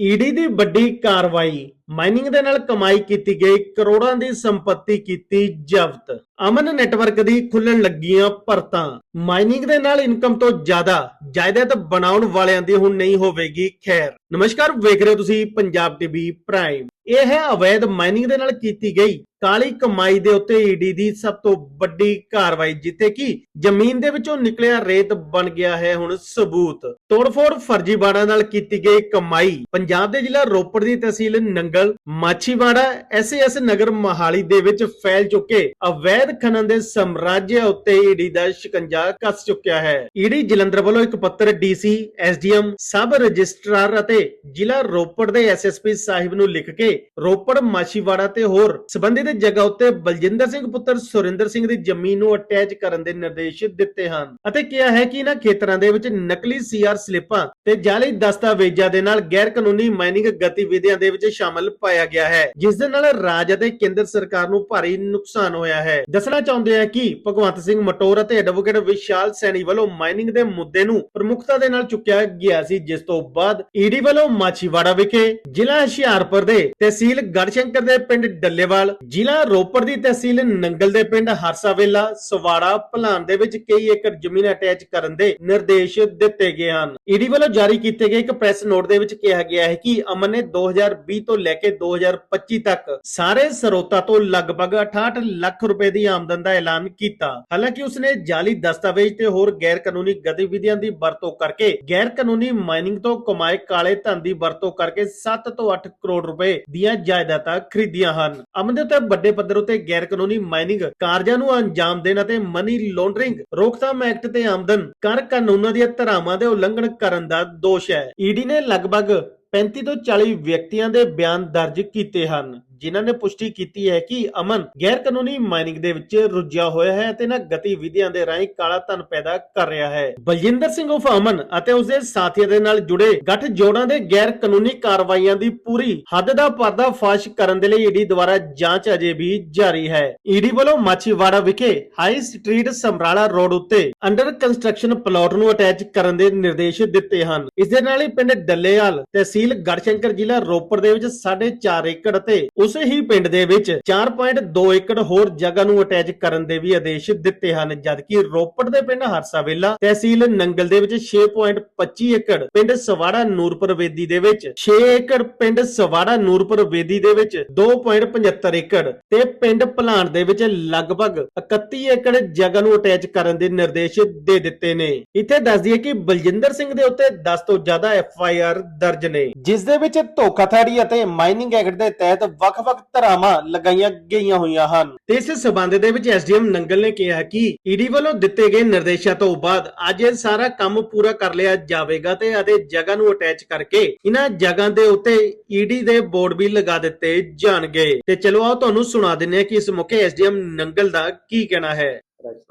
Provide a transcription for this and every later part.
ED ਦੀ ਵੱਡੀ ਕਾਰਵਾਈ mining ਦੇ ਨਾਲ ਕਮਾਈ ਕੀਤੀ ਗਈ, ਕਰੋੜਾਂ ਦੀ ਸੰਪਤੀ ਕੀਤੀ ਜ਼ਬਤ। ਅਮਨ ਨੈਟਵਰਕ ਦੀ ਖੁੱਲਣ ਲੱਗੀਆਂ ਭਰਤਾਂ ਮਾਈਨਿੰਗ ਦੇ ਨਾਲ ਇਨਕਮ ਤੋਂ ਜ਼ਿਆਦਾ, ਜਾਇਦਾਦ ਬਣਾਉਣ ਵਾਲਿਆਂ ਦੀ ਹੁਣ ਨਹੀਂ ਹੋਵੇਗੀ ਖੈਰ। ਨਮਸਕਾਰ, ਵੇਖ ਰਹੇ ਹੋ ਤੁਸੀਂ ਪੰਜਾਬ ਟੀਵੀ ਪ੍ਰਾਈਮ ਇਹ ਹੈ ਅਵੈਧ ਮਾਈਨਿੰਗ ਦੇ ਨਾਲ ਕੀਤੀ ਗਈ, ਕਾਲੀ ਕਮਾਈ ਦੇ ਉੱਤੇ ਈਡੀ ਦੀ ਸਭ ਤੋਂ ਵੱਡੀ ਕਾਰਵਾਈ, ਜਿੱਥੇ ਕਿ ਜ਼ਮੀਨ ਦੇ ਵਿੱਚੋਂ ਨਿਕਲਿਆ ਰੇਤ ਬਣ ਗਿਆ ਹੈ ਹੁਣ ਸਬੂਤ। ਤੋੜਫੋੜ ਫਰਜ਼ੀਵਾੜਾ ਨਾਲ ਕੀਤੀ ਗਈ ਕਮਾਈ। ਪੰਜਾਬ ਦੇ ਜ਼ਿਲ੍ਹਾ ਰੋਪੜ ਦੀ ਤਹਿਸੀਲ ਨੰਗ ਨੰਗਲ ਮਾਛੀਵਾੜਾ, ਐਸਐਸ ਨਗਰ ਮਹਾਲੀ ਦੇ ਵਿੱਚ ਫੈਲ ਚੁੱਕੇ। ਅਵੈਧ ਖਨਨ ਦੇ ਸਾਮਰਾਜ ਉੱਤੇ ਈਡੀ ਦਾ ਸ਼ਿਕੰਜਾ ਕੱਸ ਚੁੱਕਿਆ ਹੈ। ਈਡੀ ਜਲੰਧਰ ਵੱਲੋਂ ਇੱਕ ਪੱਤਰ ਡੀਸੀ ਐਸਡੀਐਮ ਸਬ ਰਜਿਸਟਰਾਰ ਅਤੇ ਜ਼ਿਲ੍ਹਾ ਰੋਪੜ ਦੇ ਐਸਐਸਪੀ ਸਾਹਿਬ ਨੂੰ ਲਿਖ ਕੇ ਰੋਪੜ, ਮਾਛੀਵਾੜਾ ਤੇ ਹੋਰ ਸਬੰਧਿਤ ਜਗ੍ਹਾ ਉੱਤੇ ਬਲਜਿੰਦਰ ਸਿੰਘ ਪੁੱਤਰ ਸੁਰਿੰਦਰ ਸਿੰਘ ਦੀ ਜ਼ਮੀਨ ਨੂੰ ਅਟੈਚ ਕਰਨ ਦੇ ਨਿਰਦੇਸ਼ ਦਿੱਤੇ ਹਨ। ਅਤੇ ਕਿਹਾ ਹੈ ਕਿ ਇਹਨਾਂ ਖੇਤਰਾਂ ਦੇ ਵਿੱਚ ਨਕਲੀ ਸੀਆਰ ਸਲਿੱਪਾਂ ਤੇ ਜਾਲੀ ਦਸਤਾਵੇਜ਼ਾਂ ਦੇ ਨਾਲ ਗੈਰ ਕਾਨੂੰਨੀ ਮਾਈਨਿੰਗ ਗਤੀਵਿਧੀਆਂ ਦੇ ਵਿੱਚ ਸ਼ਾਮਲ ਪਾਇਆ ਗਿਆ ਹੈ। ਜਿਸ ਦੇ ਨਾਲ ਰਾਜ ਅਤੇ ਕੇਂਦਰ ਸਰਕਾਰ ਨੂੰ ਭਾਰੀ ਨੁਕਸਾਨ ਹੋਇਆ ਹੈ। ਦੱਸਣਾ ਚਾਹੁੰਦੇ ਆ ਕਿ ਭਗਵੰਤ ਸਿੰਘ ਮਟੋਰ ਅਤੇ ਐਡਵੋਕੇਟ ਵਿਸ਼ਾਲ ਸੈਣੀ ਵੱਲੋਂ ਮਾਈਨਿੰਗ ਦੇ ਮੁੱਦੇ ਨੂੰ ਪ੍ਰਮੁੱਖਤਾ ਦੇ ਨਾਲ ਚੁੱਕਿਆ ਗਿਆ ਸੀ, ਜਿਸ ਤੋਂ ਬਾਅਦ ਈਡੀ ਵੱਲੋਂ ਮਾਛੀਵਾੜਾ ਵਿਖੇ ਜ਼ਿਲ੍ਹਾ ਹੁਸ਼ਿਆਰਪੁਰ ਦੇ ਤਹਿਸੀਲ ਗੜਸ਼ੰਕਰ ਦੇ ਪਿੰਡ ਡੱਲੇਵਾਲ, ਜ਼ਿਲ੍ਹਾ ਰੋਪੜ ਦੀ ਤਹਿਸੀਲ ਨੰਗਲ ਦੇ ਪਿੰਡ ਹਰਸਾਵੇਲਾ, ਸਵਾੜਾ ਭਲਾਨ ਦੇ ਵਿੱਚ ਕਈ ਏਕੜ ਜ਼ਮੀਨ ਅਟੈਚ ਕਰਨ ਦੇ ਨਿਰਦੇਸ਼ ਦਿੱਤੇ ਗਏ ਹਨ। ਈਡੀ ਵੱਲੋਂ ਜਾਰੀ ਕੀਤੇ ਗਏ ਇੱਕ ਪ੍ਰੈਸ ਨੋਟ ਦੇ ਵਿੱਚ ਕਿਹਾ ਗਿਆ ਹੈ ਕਿ ਅਮਨ ਨੇ 2020 ਤੋਂ ਲੈ ਕੇ 2025 ਤੱਕ ਸਾਰੇ ਸਰੋਤਾਂ ਤੋਂ ਲਗਭਗ 68 ਲੱਖ ਰੁਪਏ ਦੀ ਆਮਦਨ ਦਾ ਐਲਾਨ ਕੀਤਾ। ਹਾਲਾਂਕਿ ਉਸਨੇ ਜਾਲੀ ਦਸਤਾਵੇਜ਼ ਤੇ ਹੋਰ ਗੈਰ ਕਾਨੂੰਨੀ ਗਤੀਵਿਧੀਆਂ ਦੀ ਵਰਤੋਂ ਕਰਕੇ ਗੈਰ ਕਾਨੂੰਨੀ ਮਾਈਨਿੰਗ ਤੋਂ ਕਮਾਏ ਕਾਲੇ ਧਨ ਦੀ ਵਰਤੋਂ ਕਰਕੇ 7 ਤੋਂ 8 ਕਰੋੜ ਰੁਪਏ ਦੀਆਂ ਜਾਇਦਾਦਾਂ ਖਰੀਦੀਆਂ ਹਨ। ਅਮਨ ਦੇ ਉੱਤੇ ਵੱਡੇ ਪੱਧਰ ਉੱਤੇ ਗੈਰ ਕਾਨੂੰਨੀ ਮਾਈਨਿੰਗ ਕਾਰਜਾਂ ਨੂੰ ਅੰਜਾਮ ਦੇਣ ਅਤੇ ਮਨੀ ਲਾਂਡਰਿੰਗ, ਰੋਕਥਾਮ ਐਕਟ ਤੇ ਆਮਦਨ ਕਰ ਕਾਨੂੰਨਾਂ ਦੀਆਂ ਧਾਰਾਵਾਂ ਦੇ ਉਲੰਘਣ ਕਰਨ ਦਾ ਦੋਸ਼ ਹੈ। ਈਡੀ ਨੇ ਲਗਭਗ 35 ਤੋਂ 40 ਵਿਅਕਤੀਆਂ ਦੇ ਬਿਆਨ ਦਰਜ ਕੀਤੇ ਹਨ। ਜਿਨ੍ਹਾਂ ਨੇ ਪੁਸ਼ਟੀ ਕੀਤੀ ਹੈ ਕਿ ਅਮਨ ਗੈਰ ਕਾਨੂੰਨੀ ਮਾਈਨਿੰਗ ਦੇ ਵਿੱਚ ਰੁੱਝਿਆ ਹੋਇਆ ਹੈ ਅਤੇ ਇਹਨਾਂ ਗਤੀਵਿਧੀਆਂ ਦੇ ਰਾਹੀਂ ਕਾਲਾ ਧਨ ਪੈਦਾ ਕਰ ਰਿਹਾ ਹੈ। ਬਲਜਿੰਦਰ ਸਿੰਘ ਉਫ ਅਮਨ ਅਤੇ ਉਸਦੇ ਸਾਥੀਆਂ ਦੇ ਨਾਲ ਜੁੜੇ ਗੱਠ ਜੋੜਾਂ ਦੇ ਗੈਰ ਕਾਨੂੰਨੀ ਕਾਰਵਾਈਆਂ ਦੀ ਪੂਰੀ ਹੱਦ ਦਾ ਪਰਦਾ ਫਾਸ਼ ਕਰਨ ਦੇ ਲਈ ਈਡੀ ਦੁਆਰਾ ਜਾਂਚ ਅਜੇ ਵੀ ਜਾਰੀ ਹੈ। ਈਡੀ ਵੱਲੋਂ ਮਾਛੀਵਾੜਾ ਵਿਖੇ ਹਾਈ ਸਟਰੀਟ ਸਮਰਾਲਾ ਰੋਡ ਉੱਤੇ ਅੰਡਰ ਕੰਸਟਰਕਸ਼ਨ ਪਲਾਟ ਨੂੰ ਅਟੈਚ ਕਰਨ ਦੇ ਨਿਰਦੇਸ਼ ਦਿੱਤੇ ਹਨ। ਇਸ ਦੇ ਨਾਲ ਹੀ ਪਿੰਡ ਡੱਲੇਵਾਲ ਤਹਿਸੀਲ ਗੜਸ਼ੰਕਰ ਜ਼ਿਲ੍ਹਾ ਰੋਪੜ ਦੇ ਵਿੱਚ 4.5 ਏਕੜ ਅਤੇ ਉਸੇ ਹੀ ਪਿੰਡ ਦੇ ਵਿੱਚ 4.2 ਏਕੜ ਹੋਰ ਜਗ੍ਹਾ ਨੂੰ ਅਟੈਚ ਕਰਨ ਦੇ ਵੀ ਆਦੇਸ਼ ਦਿੱਤੇ ਹਨ, ਜਦਕਿ ਰੋਪੜ ਦੇ ਪਿੰਡ ਹਰਸਾਵੇਲਾ ਤਹਿਸੀਲ ਨੰਗਲ ਦੇ ਵਿੱਚ 6.25 ਏਕੜ, ਪਿੰਡ ਸਵਾੜਾ ਨੂਰਪੁਰ ਵੇਦੀ ਦੇ ਵਿੱਚ 6 ਏਕੜ, ਪਿੰਡ ਸਵਾੜਾ ਨੂਰਪੁਰ ਵੇਦੀ ਦੇ ਵਿੱਚ 2.75 ਏਕੜ ਤੇ ਪਿੰਡ ਭਲਾਨ ਦੇ ਵਿੱਚ ਲਗਭਗ 31 ਏਕੜ ਜਗ੍ਹਾ ਨੂੰ ਅਟੈਚ ਕਰਨ ਦੇ ਨਿਰਦੇਸ਼ ਦੇ ਦਿੱਤੇ ਨੇ। ਇੱਥੇ ਦੱਸ ਦਈਏ ਕਿ ਬਲਜਿੰਦਰ ਸਿੰਘ ਦੇ ਉੱਤੇ 10 ਤੋਂ ਜ਼ਿਆਦਾ ਐਫ ਆਈ ਆਰ ਦਰਜ ਨੇ, ਜਿਸ ਦੇ ਵਿੱਚ ਧੋਖਾਧੜੀ ਅਤੇ ਮਾਈਨਿੰਗ ਐਕਟ ਦੇ ਤਹਿਤ ਵੱਖ-ਵੱਖ ਧਾਰਾਵਾਂ ਲਗਾਈਆਂ ਗਈਆਂ ਹੋਈਆਂ ਹਨ। ਤੇ ਇਸ ਸਬੰਧ ਦੇ ਵਿੱਚ ਐਸਡੀਐਮ ਨੰਗਲ ਨੇ ਕਿਹਾ ਕਿ ਈਡੀ ਵੱਲੋਂ ਦਿੱਤੇ ਗਏ ਨਿਰਦੇਸ਼ਾਂ ਤੋਂ ਬਾਅਦ ਅੱਜ ਇਹ ਸਾਰਾ ਕੰਮ ਪੂਰਾ ਕਰ ਲਿਆ ਜਾਵੇਗਾ ਤੇ ਅਤੇ ਜਗ੍ਹਾ ਨੂੰ ਅਟੈਚ ਕਰਕੇ ਇਹਨਾਂ ਜਗ੍ਹਾ ਦੇ ਉੱਤੇ ਈਡੀ ਦੇ ਬੋਰਡ ਵੀ ਲਗਾ ਦਿੱਤੇ ਜਾਣਗੇ। ਤੇ ਚਲੋ ਆਓ ਤੁਹਾਨੂੰ ਸੁਣਾ ਦਿੰਨੇ ਆ ਕਿ ਇਸ ਮੌਕੇ ਐਸਡੀਐਮ ਨੰਗਲ ਦਾ ਕੀ ਕਹਿਣਾ ਹੈ।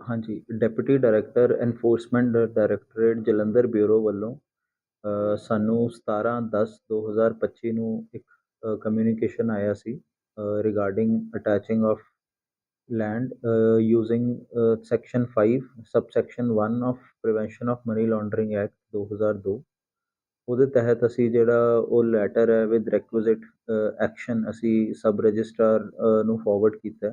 ਹਾਂਜੀ deputy director enforcement directorate Jalandhar bureau ਵੱਲੋਂ ਸਾਨੂੰ 17/10/2025 ਨੂੰ ਇੱਕ ਕਮਿਊਨੀਕੇਸ਼ਨ ਆਇਆ ਸੀ regarding attaching of land uh, using uh, section 5 subsection 1 of prevention of money laundering act 2002 ਉਹਦੇ ਤਹਿਤ ਅਸੀਂ ਜਿਹੜਾ ਉਹ ਲੈਟਰ ਹੈ ਵਿਦ ਰਿਕੁਇਜ਼ਿਟ ਐਕਸ਼ਨ ਅਸੀਂ ਸਬ ਰਜਿਸਟਰਾਰ ਨੂੰ ਫਾਰਵਰਡ ਕੀਤਾ।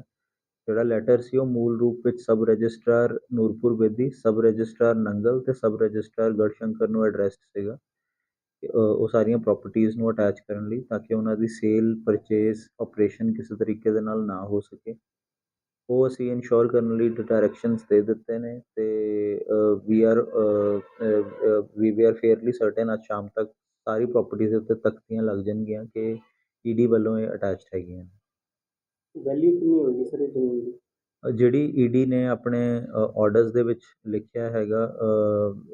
ਜਿਹੜਾ ਲੈਟਰ ਸੀ ਉਹ ਮੂਲ ਰੂਪ ਵਿੱਚ sub registrar Nurpur Bedi sub registrar Nangal ਤੇ ਸਬ ਰਜਿਸਟਰਾਰ ਗੜਸ਼ੰਕਰ ਨੂੰ ਐਡਰੈਸ ਸੀਗਾ। ਉਹ ਸਾਰੀਆਂ ਪ੍ਰੋਪਰਟੀਜ਼ ਨੂੰ ਅਟੈਚ ਕਰਨ ਲਈ ਤਾਂ ਕਿ ਉਹਨਾਂ ਦੀ ਸੇਲ ਪਰਚੇਸ ਆਪਰੇਸ਼ਨ ਕਿਸੇ ਤਰੀਕੇ ਦੇ ਨਾਲ ਨਾ ਹੋ ਸਕੇ। ਉਹ ਅਸੀਂ ਇਨਸ਼ੋਰ ਕਰਨ ਲਈ ਡਾਇਰੈਕਸ਼ਨਸ ਦੇ ਦਿੱਤੇ ਨੇ ਤੇ we are we are fairly certain ਅੱਜ ਸ਼ਾਮ ਤੱਕ ਸਾਰੀ ਪ੍ਰੋਪਰਟੀਜ਼ ਦੇ ਉੱਤੇ ਤਖਤੀਆਂ ਲੱਗ ਜਾਣਗੀਆਂ ਕਿ ਈਡੀ ਵੱਲੋਂ ਇਹ ਅਟੈਚਡ ਹੈਗੀਆਂ ਵੈਲਿਊ ਕਿੰਨੀ ਹੋਗੀ ਸਰ ਇਹ ਜ਼ਮੀਨ ਦੀ? ਜਿਹੜੀ ਈ ਡੀ ਨੇ ਆਪਣੇ ਔਡਰਸ ਦੇ ਵਿੱਚ ਲਿਖਿਆ ਹੈਗਾ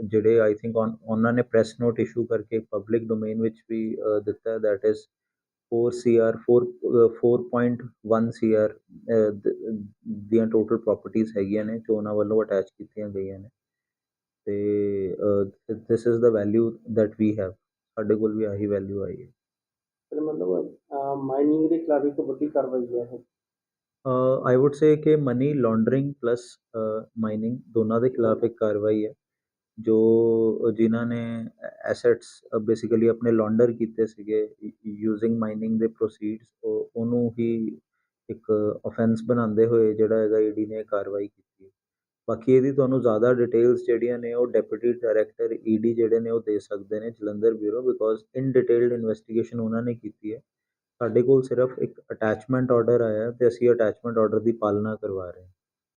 ਜਿਹੜੇ ਆਈ ਥਿੰਕ ਉਹਨਾਂ ਨੇ ਪ੍ਰੈਸ ਨੋਟ ਇਸ਼ੂ ਕਰਕੇ ਪਬਲਿਕ ਡੋਮੇਨ ਵਿੱਚ ਵੀ ਦਿੱਤਾ that is four C R four four point one C R ਦੀਆਂ ਟੋਟਲ ਪ੍ਰੋਪਰਟੀਜ਼ ਹੈਗੀਆਂ ਨੇ, ਜੋ ਉਹਨਾਂ ਵੱਲੋਂ ਅਟੈਚ ਕੀਤੀਆਂ ਗਈਆਂ ਨੇ। ਅਤੇ this is the value that we have ਸਾਡੇ ਕੋਲ ਵੀ ਆਹੀ ਵੈਲਿਊ ਆਈ ਹੈ। ਮਤਲਬ ਮਾਈਨਿੰਗ ਦੇ ਖਿਲਾਫ ਇੱਕ ਵੱਡੀ ਕਾਰਵਾਈ ਹੈ ਇਹ ਆਈ ਊਡ ਸੇ ਕਿ ਮਨੀ ਲਾਂਡਰਿੰਗ ਪਲੱਸ ਮਾਈਨਿੰਗ ਦੋਨਾਂ ਦੇ ਖਿਲਾਫ ਇੱਕ ਕਾਰਵਾਈ ਹੈ, ਜੋ ਜਿਨ੍ਹਾਂ ਨੇ ਐਸੈਟਸ ਬੇਸਿਕਲੀ ਆਪਣੇ ਲੌਂਡਰ ਕੀਤੇ ਸੀਗੇ ਯੂਜ਼ਿੰਗ ਮਾਈਨਿੰਗ ਦੇ ਪ੍ਰੋਸੀਡਸ ਉਹ, ਉਹਨੂੰ ਹੀ ਇੱਕ ਅਫੈਂਸ ਬਣਾਉਂਦੇ ਹੋਏ ਜਿਹੜਾ ਹੈਗਾ ਈਡੀ ਨੇ ਕਾਰਵਾਈ ਕੀਤੀ ਹੈ। ਬਾਕੀ ਇਹਦੀ ਤੁਹਾਨੂੰ ਜ਼ਿਆਦਾ ਡਿਟੇਲਸ ਜਿਹੜੀਆਂ ਨੇ, ਉਹ ਡਿਪਟੀ ਡਾਇਰੈਕਟਰ ਈਡੀ ਜਿਹੜੇ ਨੇ ਉਹ ਦੇ ਸਕਦੇ ਨੇ Jalandhar bureau because in detailed investigation ਉਹਨਾਂ ਨੇ ਕੀਤੀ ਹੈ। ਸਾਡੇ ਕੋਲ ਸਿਰਫ ਇੱਕ ਅਟੈਚਮੈਂਟ ਆਰਡਰ ਆਇਆ ਅਤੇ ਅਸੀਂ ਅਟੈਚਮੈਂਟ ਆਰਡਰ ਦੀ ਪਾਲਣਾ ਕਰਵਾ ਰਹੇ